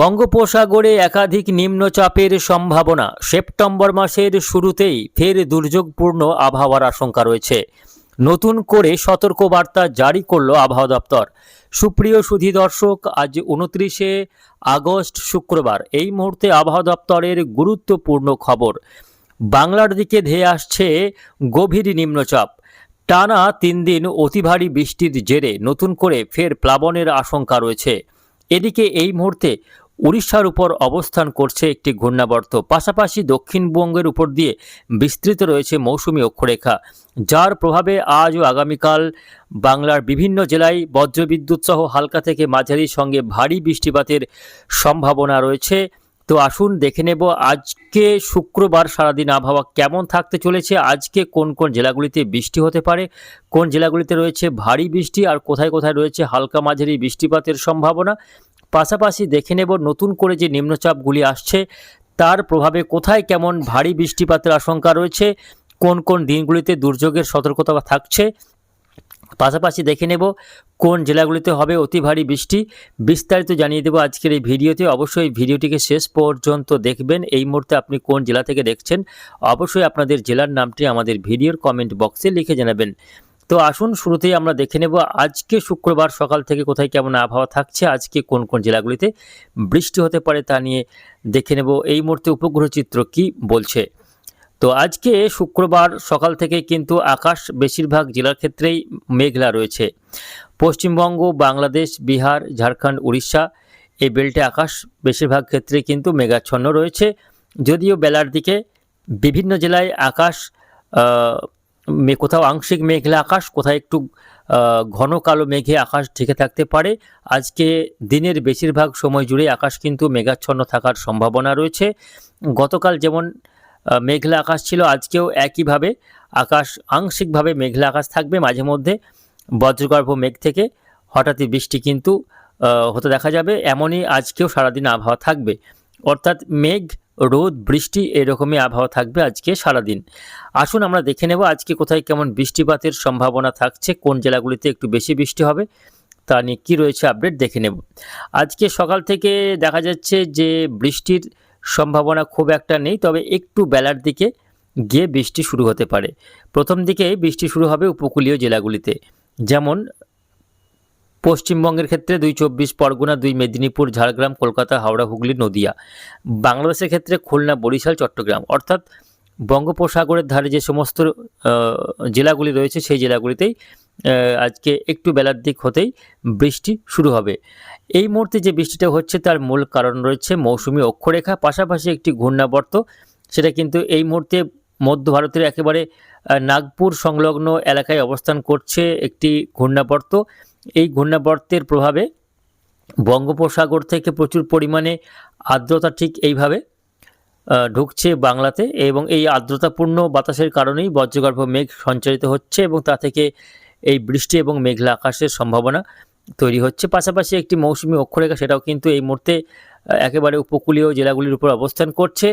বঙ্গোপসাগরে একাধিক নিম্নচাপের সম্ভাবনা। সেপ্টেম্বর মাসের শুরুতেই ফের দুর্যোগপূর্ণ আবহাওয়ার আশঙ্কা রয়েছে। নতুন করে সতর্কবার্তা জারি করল আবহাওয়া দপ্তর। সুপ্রিয় সুধী দর্শক, আজ উনত্রিশে আগস্ট শুক্রবার। এই মুহূর্তে আবহাওয়া দপ্তরের গুরুত্বপূর্ণ খবর। বাংলার দিকে ধেয়ে আসছে গভীর নিম্নচাপ। টানা তিন দিন অতি ভারী বৃষ্টির জেরে নতুন করে ফের প্লাবনের আশঙ্কা রয়েছে। এদিকে এই মুহূর্তে উড়িষ্যার উপর অবস্থান করছে একটি ঘূর্ণাবর্ত। পাশাপাশি দক্ষিণবঙ্গের উপর দিয়ে বিস্তৃত রয়েছে মৌসুমী অক্ষরেখা, যার প্রভাবে আজ ও আগামীকাল বাংলার বিভিন্ন জেলায় বজ্রবিদ্যুৎ সহ হালকা থেকে মাঝারি সঙ্গে ভারী বৃষ্টিপাতের সম্ভাবনা রয়েছে। তো আসুন দেখে নেব আজকে শুক্রবার সারাদিন আবহাওয়া কেমন থাকতে চলেছে, আজকে কোন কোন জেলাগুলিতে বৃষ্টি হতে পারে, কোন জেলাগুলিতে রয়েছে ভারী বৃষ্টি আর কোথায় কোথায় রয়েছে হালকা মাঝারি বৃষ্টিপাতের সম্ভাবনা পাশাপাশি দেখে নেব নতুন করে যে নিম্নচাপগুলি আসছে, তার প্রভাবে কোথায় কেমন ভারী বৃষ্টিপাতের আশঙ্কা রয়েছে, কোন কোন দিনগুলিতে দুর্যোগের সতর্কতা থাকছে, পাশাপাশি দেখে নেব কোন জেলাগুলিতে হবে অতি ভারী বৃষ্টি। বিস্তারিত জানিয়ে দেবো আজকের এই ভিডিওতে। অবশ্যই ভিডিওটিকে শেষ পর্যন্ত দেখবেন। এই মুহূর্তে আপনি কোন জেলা থেকে দেখছেন, অবশ্যই আপনাদের জেলার নামটি আমাদের ভিডিওর কমেন্ট বক্সে লিখে জানাবেন। তো আসুন শুরুতেই আমরা দেখে নেব আজকে শুক্রবার সকাল থেকে কোথায় কেমন আবহাওয়া থাকছে, আজকে কোন কোন জেলাগুলিতে বৃষ্টি হতে পারে তা নিয়ে দেখে নেব। এই মুহূর্তে উপগ্রহ চিত্র কি বলছে? তো আজকে শুক্রবার সকাল থেকে কিন্তু আকাশ বেশিরভাগ জেলার ক্ষেত্রেই মেঘলা রয়েছে। পশ্চিমবঙ্গ, বাংলাদেশ, বিহার, ঝাড়খণ্ড, উড়িষ্যা, এই বেল্টে আকাশ বেশিরভাগ ক্ষেত্রে কিন্তু মেঘাচ্ছন্ন রয়েছে। যদিও বেলার দিকে বিভিন্ন জেলায় আকাশ কোথাও আংশিক মেঘলা আকাশ, কোথাও একটু ঘন কালো মেঘে আকাশ ঢেকে থাকতে পারে। আজকে দিনের বেশিরভাগ সময় জুড়ে আকাশ কিন্তু মেঘাচ্ছন্ন থাকার সম্ভাবনা রয়েছে। গতকাল যেমন মেঘলা আকাশ ছিল, আজকেও একইভাবে আকাশ, আংশিকভাবে মেঘলা আকাশ থাকবে মাঝে মধ্যে বজ্রগর্ভ মেঘ থেকে। হঠাৎই বৃষ্টি কিন্তু হতে দেখা যাবে। এমনই আজকেও সারাদিন আবহাওয়া থাকবে। অর্থাৎ মেঘ রোদ, বৃষ্টি এরকমই আবহাওয়া থাকবে আজকে সারাদিন। আসুন আমরা দেখে নেব আজকে কোথায় কেমন বৃষ্টিপাতের সম্ভাবনা থাকছে, কোন জেলাগুলিতে একটু বেশি বৃষ্টি হবে, তা নিয়ে কী রয়েছে আপডেট দেখে নেব। আজকে সকাল থেকে দেখা যাচ্ছে যে বৃষ্টির সম্ভাবনা খুব একটা নেই, তবে একটু বেলার দিকে গিয়ে বৃষ্টি শুরু হতে পারে। প্রথম দিকে বৃষ্টি শুরু হবে উপকূলীয় জেলাগুলিতে, যেমন পশ্চিমবঙ্গের ক্ষেত্রে দুই চব্বিশ পরগনা, দুই মেদিনীপুর, ঝাড়গ্রাম, কলকাতা, হাওড়া, হুগলি, নদিয়া। বাংলাদেশের ক্ষেত্রে খুলনা, বরিশাল, চট্টগ্রাম। অর্থাৎ বঙ্গোপসাগরের ধারে যে সমস্ত জেলাগুলি রয়েছে, সেই জেলাগুলিতেই আজকে একটু বেলার দিক হতেই বৃষ্টি শুরু হবে। এই মুহূর্তে যে বৃষ্টিটা হচ্ছে, তার মূল কারণ রয়েছে মৌসুমি অক্ষরেখা, পাশাপাশি একটি ঘূর্ণাবর্ত। সেটা কিন্তু এই মুহূর্তে মধ্য ভারতের একেবারে নাগপুর সংলগ্ন এলাকায় অবস্থান করছে একটি ঘূর্ণাবর্ত। এই ঘূর্ণাবর্তের প্রভাবে বঙ্গোপসাগর থেকে প্রচুর পরিমাণে আর্দ্রতা ঠিক এইভাবে ঢুকছে বাংলাতে এবং এই আর্দ্রতাপূর্ণ বাতাসের কারণেই বজ্রগর্ভ মেঘ সঞ্চারিত হচ্ছে এবং তা থেকে এই বৃষ্টি এবং মেঘলা আকাশের সম্ভাবনা তৈরি হচ্ছে। পাশাপাশি একটি মৌসুমি অক্ষরেখা সেটাও কিন্তু এই মুহূর্তে একেবারে উপকূলীয় জেলাগুলির উপর অবস্থান করছে।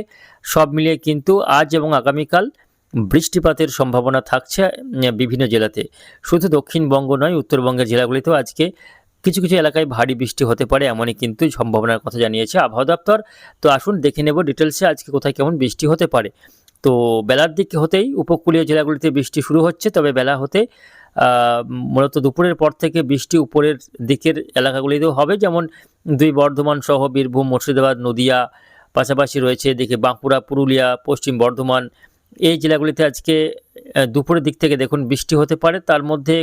সব মিলিয়ে কিন্তু আজ এবং আগামীকাল বৃষ্টিপাতের সম্ভাবনা থাকছে বিভিন্ন জেলাতে। শুধু দক্ষিণবঙ্গ নয়, উত্তরবঙ্গের জেলাগুলিতেও আজকে কিছু কিছু এলাকায় ভারী বৃষ্টি হতে পারে, এমনই কিন্তু সম্ভাবনার কথা জানিয়েছে আবহাওয়া দপ্তর। তো আসুন দেখে নেব ডিটেলসে আজকে কোথায় কেমন বৃষ্টি হতে পারে। তো বেলার দিকে হতেই উপকূলীয় জেলাগুলিতে বৃষ্টি শুরু হচ্ছে, তবে বেলা হতে মূলত দুপুরের পর থেকে বৃষ্টি উপরের দিকের এলাকাগুলিতেও হবে, যেমন দুই বর্ধমান সহ বীরভূম, মুর্শিদাবাদ, নদিয়া, পাশাপাশি রয়েছে এদিকে বাঁকুড়া, পুরুলিয়া, পশ্চিম বর্ধমান এই জেলাগুলিতে আজকে দুপুরের দিক থেকে দেখুন বৃষ্টি হতে পারে। তার মধ্যে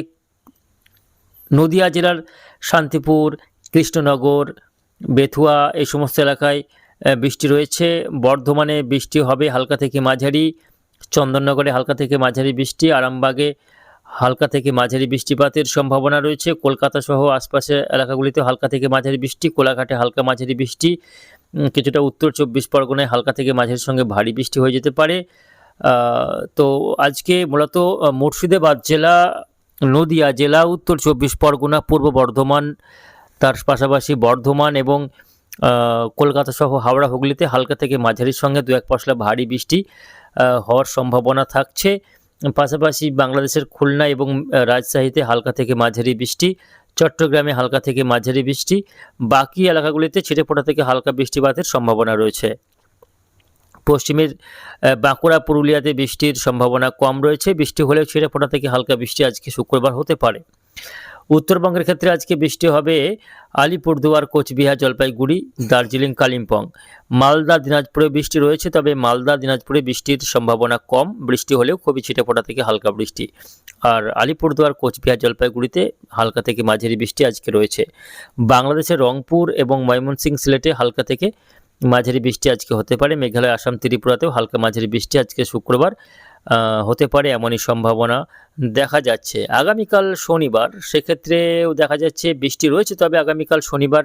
নদিয়া জেলার শান্তিপুর, কৃষ্ণনগর, বেথুয়া এই সমস্ত এলাকায় বৃষ্টি রয়েছে। বর্ধমানে বৃষ্টি হবে হালকা থেকে মাঝারি, চন্দননগরে হালকা থেকে মাঝারি বৃষ্টি, আরামবাগে হালকা থেকে মাঝারি বৃষ্টিপাতের সম্ভাবনা রয়েছে। কলকাতা সহ আশপাশের এলাকাগুলিতে হালকা থেকে মাঝারি বৃষ্টি, কোলাঘাটে হালকা মাঝারি বৃষ্টি কিছুটা উত্তর চব্বিশ পরগনায় হালকা থেকে মাঝারির সঙ্গে ভারী বৃষ্টি হয়ে যেতে পারে। তো আজকে মূলত মুর্শিদাবাদ জেলা, নদিয়া জেলা, উত্তর চব্বিশ পরগনা, পূর্ব বর্ধমান, তার পাশাপাশি বর্ধমান এবং কলকাতা সহ হাওড়া, হুগলিতে হালকা থেকে মাঝারির সঙ্গে দু এক পশলা ভারী বৃষ্টি হওয়ার সম্ভাবনা থাকছে। পাশাপাশি বাংলাদেশের খুলনা এবং রাজশাহীতে হালকা থেকে মাঝারি বৃষ্টি, চট্টগ্রামে হালকা থেকে মাঝারি বৃষ্টি, বাকি এলাকাগুলিতে ছিটেফোঁটা থেকে হালকা বৃষ্টিপাতের সম্ভাবনা রয়েছে। পশ্চিমের বাঁকুড়া, পুরুলিয়াতে বৃষ্টির সম্ভাবনা কম রয়েছে। বৃষ্টি হলেও ছিটেফোঁটা থেকে হালকা বৃষ্টি আজকে শুক্রবার হতে পারে। উত্তরবঙ্গের ক্ষেত্রে আজকে বৃষ্টি হবে আলিপুরদুয়ার, কোচবিহার, জলপাইগুড়ি, দার্জিলিং, কালিম্পং। মালদা, দিনাজপুরে বৃষ্টি রয়েছে, তবে মালদা, দিনাজপুরে বৃষ্টির সম্ভাবনা কম। বৃষ্টি হলেও খুবই ছিটেফোঁটা থেকে হালকা বৃষ্টি। আর আলিপুরদুয়ার, কোচবিহার, জলপাইগুড়িতে হালকা থেকে মাঝারি বৃষ্টি আজকে রয়েছে। বাংলাদেশের রংপুর এবং ময়মনসিংহ সিলেটে হালকা থেকে মাঝারি বৃষ্টি আজকে হতে পারে। মেঘালয়, আসাম, ত্রিপুরাতেও হালকা মাঝারি বৃষ্টি আজকে শুক্রবার হতে পারে এমনই সম্ভাবনা দেখা যাচ্ছে। আগামীকাল শনিবার, সেক্ষেত্রেও দেখা যাচ্ছে বৃষ্টি রয়েছে, তবে আগামীকাল শনিবার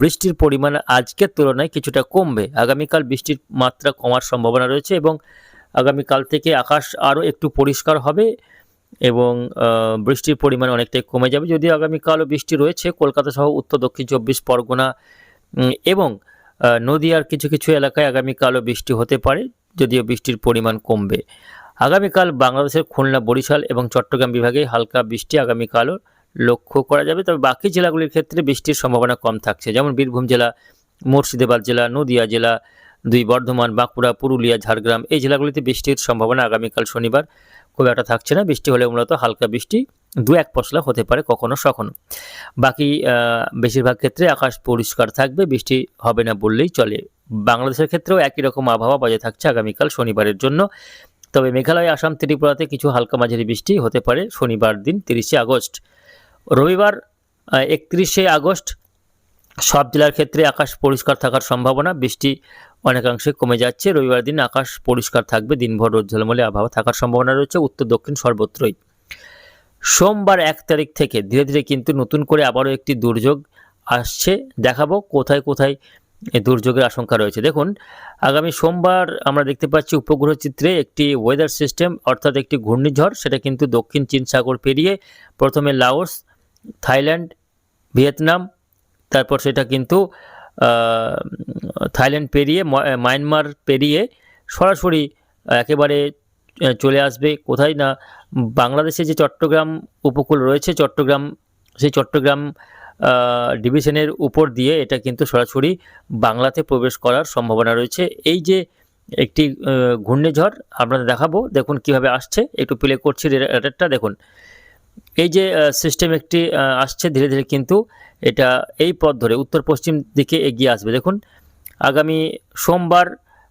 বৃষ্টির পরিমাণ আজকের তুলনায় কিছুটা কমবে। আগামীকাল বৃষ্টির মাত্রা কমার সম্ভাবনা রয়েছে এবং আগামীকাল থেকে আকাশ আরও একটু পরিষ্কার হবে এবং বৃষ্টির পরিমাণ অনেকটাই কমে যাবে। যদিও আগামীকালও বৃষ্টি রয়েছে, কলকাতা সহ উত্তর দক্ষিণ চব্বিশ পরগনা এবং নদীয়ার কিছু কিছু এলাকায় আগামীকালও বৃষ্টি হতে পারে, যদিও বৃষ্টির পরিমাণ কমবে। আগামীকাল বাংলাদেশের খুলনা, বরিশাল এবং চট্টগ্রাম বিভাগে হালকা বৃষ্টি আগামীকালও লক্ষ্য করা যাবে, তবে বাকি জেলাগুলির ক্ষেত্রে বৃষ্টির সম্ভাবনা কম থাকছে। যেমন বীরভূম জেলা, মুর্শিদাবাদ জেলা, নদিয়া জেলা, দুই বর্ধমান, বাঁকুড়া, পুরুলিয়া, ঝাড়গ্রাম, এই জেলাগুলিতে বৃষ্টির সম্ভাবনা আগামীকাল শনিবার খুব একটা থাকছে না। বৃষ্টি হলে মূলত হালকা বৃষ্টি দু এক পশলা হতে পারে কখনো সখনো। বাকি বেশিরভাগ ক্ষেত্রে আকাশ পরিষ্কার থাকবে, বৃষ্টি হবে না বললেই চলে। বাংলাদেশের ক্ষেত্রেও একই রকম আবহাওয়া বজায় থাকছে আগামীকাল শনিবারের জন্য। তবে মেঘালয়, আসাম, ত্রিপুরাতে কিছু হালকা মাঝারি বৃষ্টি হতে পারে শনিবার দিন তিরিশে আগস্ট। রবিবার একত্রিশে আগস্ট, সব জেলার ক্ষেত্রে আকাশ পরিষ্কার থাকার সম্ভাবনা, বৃষ্টি অনেকাংশে কমে যাচ্ছে। রবিবার দিন আকাশ পরিষ্কার থাকবে, দিনভর রোদ ঝলমলে আবহাওয়া থাকার সম্ভাবনা রয়েছে। উত্তর, দক্ষিণ সর্বত্রই। সোমবার এক তারিখ থেকে ধীরে ধীরে কিন্তু নতুন করে আবারও একটি দুর্যোগ আসছে। দেখাবো কোথায় কোথায় দুর্যোগের আশঙ্কা রয়েছে। দেখুন, আগামী সোমবার আমরা দেখতে পাচ্ছি উপগ্রহ চিত্রে একটি ওয়েদার সিস্টেম অর্থাৎ একটি ঘূর্ণিঝড়, সেটা কিন্তু দক্ষিণ চীন সাগর পেরিয়ে প্রথমে লাওস, থাইল্যান্ড, ভিয়েতনাম, তারপর সেটা কিন্তু থাইল্যান্ড পেরিয়ে মায়ানমার পেরিয়ে সরাসরি একেবারে চলে আসবে। কোথায় না, বাংলাদেশে যে চট্টগ্রাম উপকূল রয়েছে, চট্টগ্রাম, সেই চট্টগ্রাম ডিভিশনের উপর দিয়ে এটা কিন্তু সরাসরি বাংলাতে প্রবেশ করার সম্ভাবনা রয়েছে। এই যে একটি ঘূর্ণিঝড়, আপনাদের দেখাবো, দেখুন কীভাবে আসছে। একটু প্লে করছি রেডারটা দেখুন। এই যে সিস্টেম একটি আসছে, ধীরে ধীরে কিন্তু এটা এই পথ ধরে উত্তর পশ্চিম দিকে এগিয়ে আসবে। দেখুন, আগামী সোমবার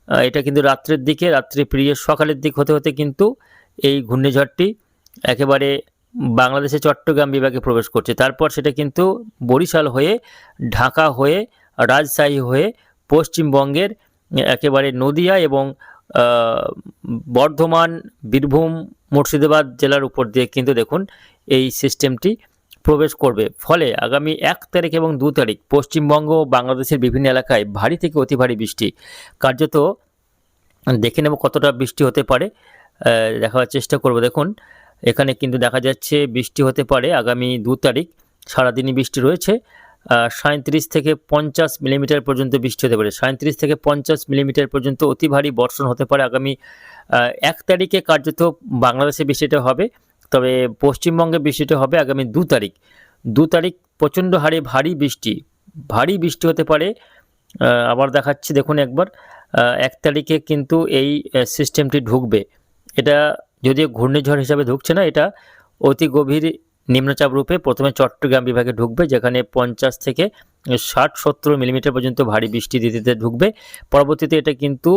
এটা কিন্তু রাত্রের দিকে, রাত্রি পেরিয়ে সকালের দিক হতে হতে কিন্তু এই ঘূর্ণিঝড়টি একেবারে বাংলাদেশে চট্টগ্রাম বিভাগে প্রবেশ করছে। তারপর সেটা কিন্তু বরিশাল হয়ে, ঢাকা হয়ে, রাজশাহী হয়ে, পশ্চিমবঙ্গের একেবারে নদিয়া এবং বর্ধমান, বীরভূম, মুর্শিদাবাদ জেলার উপর দিয়ে কিন্তু দেখুন এই সিস্টেমটি প্রবেশ করবে। ফলে আগামী এক তারিখ এবং দু তারিখ পশ্চিমবঙ্গ ও বাংলাদেশের বিভিন্ন এলাকায় ভারী থেকে অতি ভারী বৃষ্টি। কার্যত দেখে নেব কতটা বৃষ্টি হতে পারে। দেখার চেষ্টা করব। দেখুন, এখানে কিন্তু দেখা যাচ্ছে বৃষ্টি হতে পারে আগামী দু তারিখ। সারাদিনই বৃষ্টি রয়েছে। সাঁত্রিশ থেকে পঞ্চাশ মিলিমিটার পর্যন্ত বৃষ্টি হতে পারে। সাঁত্রিশ থেকে পঞ্চাশ মিলিমিটার পর্যন্ত অতি ভারী বর্ষণ হতে পারে আগামী এক তারিখে কার্যত বাংলাদেশে বৃষ্টিটা হবে। তবে পশ্চিমবঙ্গে বৃষ্টিটা হবে আগামী দু তারিখ। দু তারিখ প্রচণ্ড হারে ভারী বৃষ্টি। ভারী বৃষ্টি হতে পারে আবার দেখাচ্ছি, দেখুন একবার এক তারিখে কিন্তু এই সিস্টেমটি ঢুকবে। এটা যদিও ঘূর্ণিঝড় হিসাবে ঢুকছে না, এটা অতি গভীর নিম্নচাপ রূপে প্রথমে চট্টগ্রাম বিভাগে ঢুকবে, যেখানে পঞ্চাশ থেকে ষাট সত্তর মিলিমিটার পর্যন্ত ভারী বৃষ্টি দিতে ঢুকবে। পরবর্তীতে এটা কিন্তু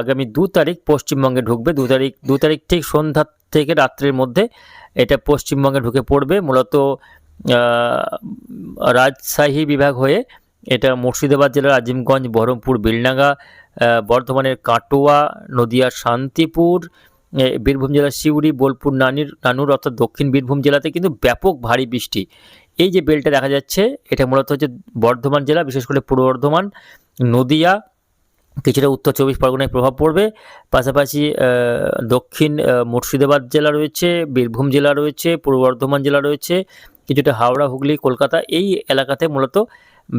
আগামী দু তারিখ পশ্চিমবঙ্গে ঢুকবে। দু তারিখ দু তারিখ ঠিক সন্ধ্যা থেকে রাত্রের মধ্যে এটা পশ্চিমবঙ্গে ঢুকে পড়বে। মূলত রাজশাহী বিভাগ হয়ে এটা মুর্শিদাবাদ জেলার আজিমগঞ্জ বহরমপুর আহ, বর্ধমানের কাটোয়া নদিয়ার শান্তিপুর বীরভূম জেলার সিউড়ি বোলপুর নানির নানুর অর্থাৎ দক্ষিণ বীরভূম জেলাতে কিন্তু ব্যাপক ভারী বৃষ্টি। এই যে বেলটা দেখা যাচ্ছে এটা মূলত হচ্ছে বর্ধমান জেলা বিশেষ করে পূর্ব বর্ধমান নদিয়া কিছুটা উত্তর চব্বিশ পরগনায় প্রভাব পড়বে। পাশাপাশি দক্ষিণ মুর্শিদাবাদ জেলা রয়েছে, বীরভূম জেলা রয়েছে, পূর্ব বর্ধমান জেলা রয়েছে, কিছুটা হাওড়া, হুগলি, কলকাতা এই এলাকাতে মূলত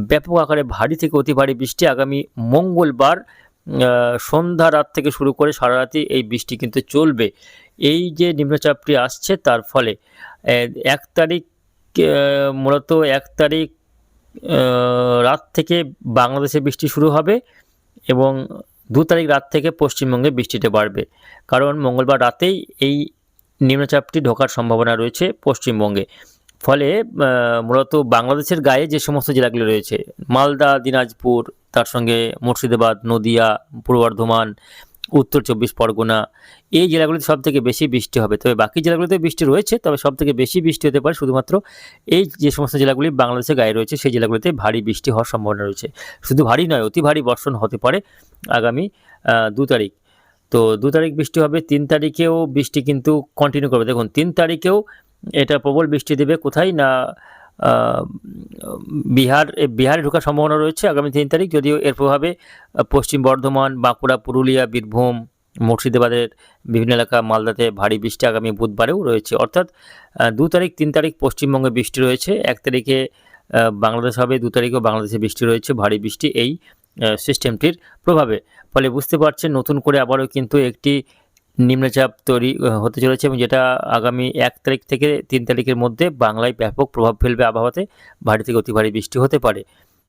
ব্যাপক আকারে ভারী থেকে অতি ভারী বৃষ্টি আগামী মঙ্গলবার সন্ধ্যা রাত থেকে শুরু করে সারা রাতি এই বৃষ্টি কিন্তু চলবে। এই যে নিম্নচাপটি আসছে তার ফলে এক তারিখ মূলত এক তারিখ রাত থেকে বাংলাদেশে বৃষ্টি শুরু হবে। এবং দু তারিখ রাত থেকে পশ্চিমবঙ্গে বৃষ্টিতে বাড়বে। কারণ মঙ্গলবার রাতেই এই নিম্নচাপটি ঢোকার সম্ভাবনা রয়েছে পশ্চিমবঙ্গে। ফলে মূলত বাংলাদেশের গায়ে যে সমস্ত জেলাগুলো রয়েছে, মালদা, দিনাজপুর, তার সঙ্গে মুর্শিদাবাদ, নদিয়া, পূর্ব বর্ধমান উত্তর চব্বিশ পরগনা, এই জেলাগুলিতে সব থেকে বেশি বৃষ্টি হবে। তবে বাকি জেলাগুলিতে বৃষ্টি রয়েছে, তবে সব থেকে বেশি বৃষ্টি হতে পারে শুধুমাত্র এই যে সমস্ত জেলাগুলি বাংলাদেশের গায়ে রয়েছে, সেই জেলাগুলিতে ভারী বৃষ্টি হওয়ার সম্ভাবনা রয়েছে। শুধু ভারী নয়, অতি ভারী বর্ষণ হতে পারে আগামী দু তারিখ। তো দু তারিখ বৃষ্টি হবে, তিন তারিখেও বৃষ্টি কিন্তু কন্টিনিউ করবে। দেখুন, তিন তারিখেও এটা প্রবল বৃষ্টি দেবে কোথায়? না বিহার বিহারে ঢোকার সম্ভাবনা রয়েছে আগামী তিন তারিখ, যদিও এর প্রভাবে পশ্চিম বর্ধমান, বাঁকুড়া, পুরুলিয়া, বীরভূম, মুর্শিদাবাদের বিভিন্ন এলাকা, মালদাতে ভারী বৃষ্টি আগামী বুধবারেও রয়েছে। অর্থাৎ দু তারিখ, তিন তারিখ পশ্চিমবঙ্গে বৃষ্টি রয়েছে। এক তারিখে বাংলাদেশ হবে, দু তারিখেও বাংলাদেশে বৃষ্টি রয়েছে, ভারী বৃষ্টি এই সিস্টেমটির প্রভাবে। ফলে বুঝতে পারছেন, নতুন করে আবারও কিন্তু একটি নিম্নচাপ তৈরি হতে চলেছে এবং যেটা আগামী এক তারিখ থেকে তিন তারিখের মধ্যে বাংলায় ব্যাপক প্রভাব ফেলবে আবহাওয়াতে, ভারী থেকে অতি ভারী বৃষ্টি হতে পারে।